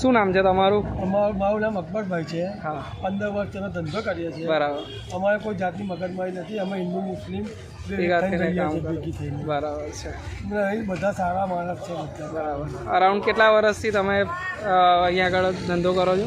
શું નામ છે તમારું? અમારું મારું નામ અકબરભાઈ છે. હા. પંદર વર્ષ તેનો ધંધો કરીએ છીએ. બરાબર. અમારે કોઈ જાતની મગજમારી નથી. અમે હિન્દુ મુસ્લિમ બરાબર છે. બધા સારા માણસ છે બરાબર. અરાઉન્ડ કેટલા વર્ષથી તમે અહીંયા આગળ ધંધો કરો છો?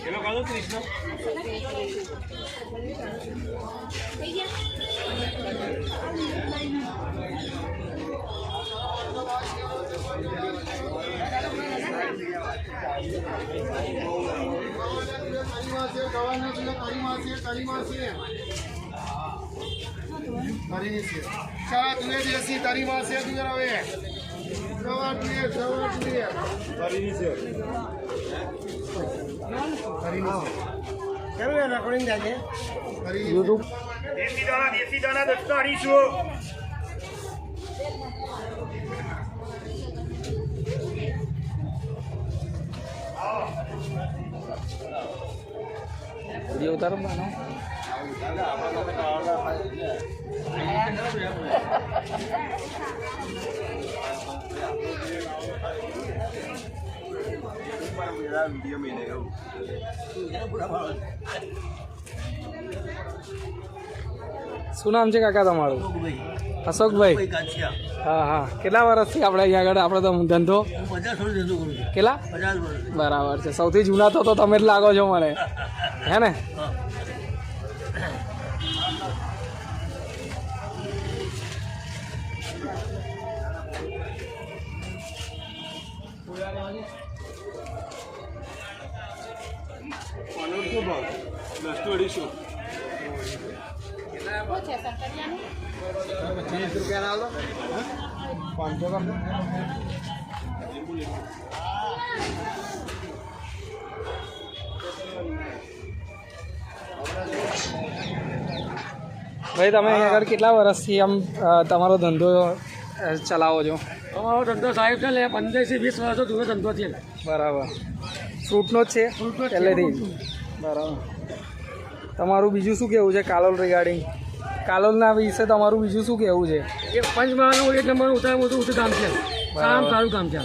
એ લોકો આવો કૃષ્ણ. થઈ ગયા તારી માસે તારી માસે તારી માસે. યુટ્યુબ. આપણે દાણા દેશી દાણા દસતા અઢીસો વીડિયો ઉતારો માનો. બાનો શું નામ છે કાકા તમારું? અશોકભાઈ. હા હા. કેટલા વર્ષથી આપણે અહીંયા આગળ આપણે તો ધંધો? કેટલા? બરાબર છે. સૌથી જૂના તો તો તમે જ લાગો છો મને. હે ને? શું ભાવ દસ તો અઢીસો ભાઈ તમે આગળ કેટલા વર્ષથી આમ તમારો ધંધો ચલાવો છો? તમારો ધંધો સાહેબ છે લે પંદરથી વીસ વર્ષો જૂનો ધંધો છે. બરાબર. ફ્રૂટનો જ છે ફ્રૂટનો પહેલેથી બરાબર તમારું બીજું શું કહેવું છે કાલોલ રિગાર્ડિંગ કાલોલના વિશે તમારું બીજું શું કહેવું છે એ પંચમહાલનું એક નંબર ઉતાર મોટું ઊંચું કામ છે સારામાં સારું કામ છે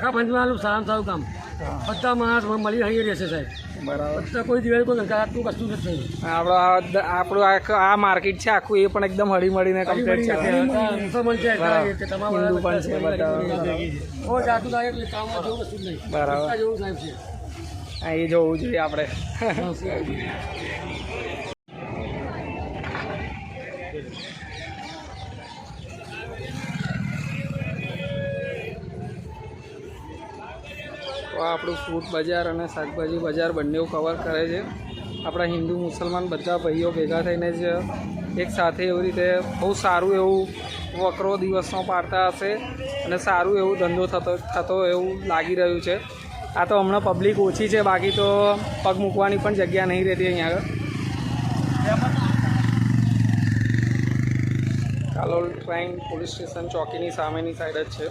હા પંચમહાલનું સારામાં સારું કામ બધા માણસ મળી રહી રહેશે સાહેબ બરાબર બધા કોઈ દિવસ કોઈ આટલું કશું નથી આપણો આ આપણું આખું આ માર્કેટ છે આખું એ પણ એકદમ હળીમળીને કમ્પ્લીટ મુસલમાન છે હિન્દુ પણ બધા. વસ્તુ બરાબર. બધા જેવું જોઈએ આપણે. તો આપણું ફ્રૂટ બજાર અને શાકભાજી બજાર બંને કવર કરે છે. આપણા હિન્દુ મુસલમાન બધા ભાઈઓ ભેગા થઈને જ એક સાથે એવી રીતે બહુ સારું એવું વકરો દિવસનો પાડતા હશે અને સારું એવું ધંધો થતો થતો એવું લાગી રહ્યું છે. આ તો હમણાં પબ્લિક ઓછી છે, બાકી તો પગ મૂકવાની પણ જગ્યા નહીં રહેતી અહીંયા આગળ. કાલોલ ટ્રાઇન પોલીસ સ્ટેશન ચોકીની સામેની સાઈડ જ છે.